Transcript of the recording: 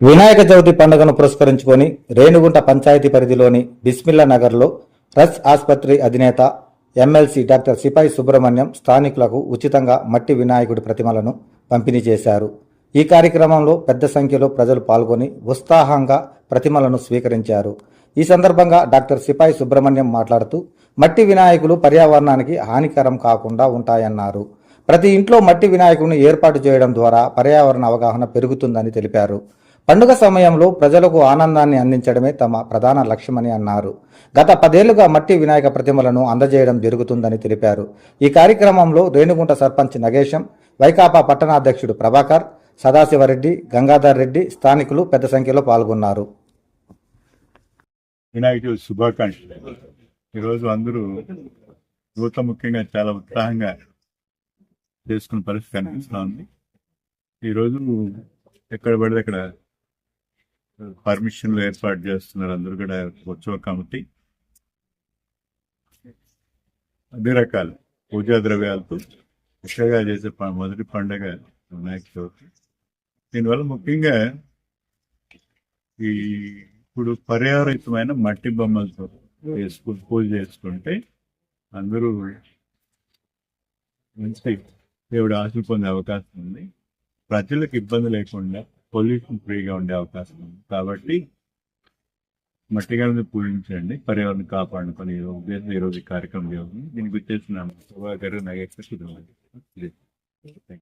వినాయక చవితి పండుగను పురస్కరించుకొని రేణుగుంట పంచాయతీ పరిధిలోని బిస్మిల్లా నగర్లో రస్ ఆసుపత్రి అధినేత ఎమ్మెల్సీ డాక్టర్ సిపాయి సుబ్రహ్మణ్యం స్థానికులకు ఉచితంగా మట్టి వినాయకుడి ప్రతిమలను పంపిణీ చేశారు. ఈ కార్యక్రమంలో పెద్ద సంఖ్యలో ప్రజలు పాల్గొని ఉత్సాహంగా ప్రతిమలను స్వీకరించారు. ఈ సందర్భంగా డాక్టర్ సిపాయి సుబ్రహ్మణ్యం మాట్లాడుతూ మట్టి వినాయకులు పర్యావరణానికి హానికరం కాకుండా ఉంటాయన్నారు. ప్రతి ఇంట్లో మట్టి వినాయకుడిని ఏర్పాటు చేయడం ద్వారా పర్యావరణ అవగాహన పెరుగుతుందని తెలిపారు. పండుగ సమయంలో ప్రజలకు ఆనందాన్ని అందించడమే తమ ప్రధాన లక్ష్యమని అన్నారు. గత పదేళ్ళుగా మట్టి వినాయక ప్రతిమలను అందజేయడం జరుగుతుందని తెలిపారు. ఈ కార్యక్రమంలో రేణుగుంట సర్పంచ్ నగేశం వైకాపా పట్టణాధ్యక్షుడు ప్రభాకర్ సదాశివరెడ్డి గంగాధర్ రెడ్డి స్థానికులు పెద్ద సంఖ్యలో పాల్గొన్నారు. శుభాకాంక్షలు. ఈరోజు అందరూ యువత ముఖ్యంగా చాలా ఉత్సాహంగా చేసుకున్న పరిస్థితి కనిపిస్తూ ఉంది. ఈరోజు ఎక్కడ పడితే అక్కడ పర్మిషన్లు ఏర్పాటు చేస్తున్నారు అందరూ కూడా ఉత్సవ కమిటీ. అన్ని రకాల. పూజా ద్రవ్యాలతో చక్కగా చేసే ప- మొదటి పండగ వినాయక చవితి. దీనివల్ల ముఖ్యంగా ఈ ఇప్పుడు పర్యావరితమైన మట్టి బొమ్మలతో చేసుకుని పూజ చేసుకుంటే అందరూ మంచి దేవుడు ఆశలు పొందే అవకాశం ఉంది. ప్రజలకు ఇబ్బంది లేకుండా పొల్యూషన్ ఫ్రీగా ఉండే అవకాశం ఉంది. కాబట్టి మట్టి పూజించండి పర్యావరణం కాపాడుకొని ఉద్దేశం ఈరోజు కార్యక్రమం దీనికి వచ్చేసిన ప్రభాకర్ నగేశ్వర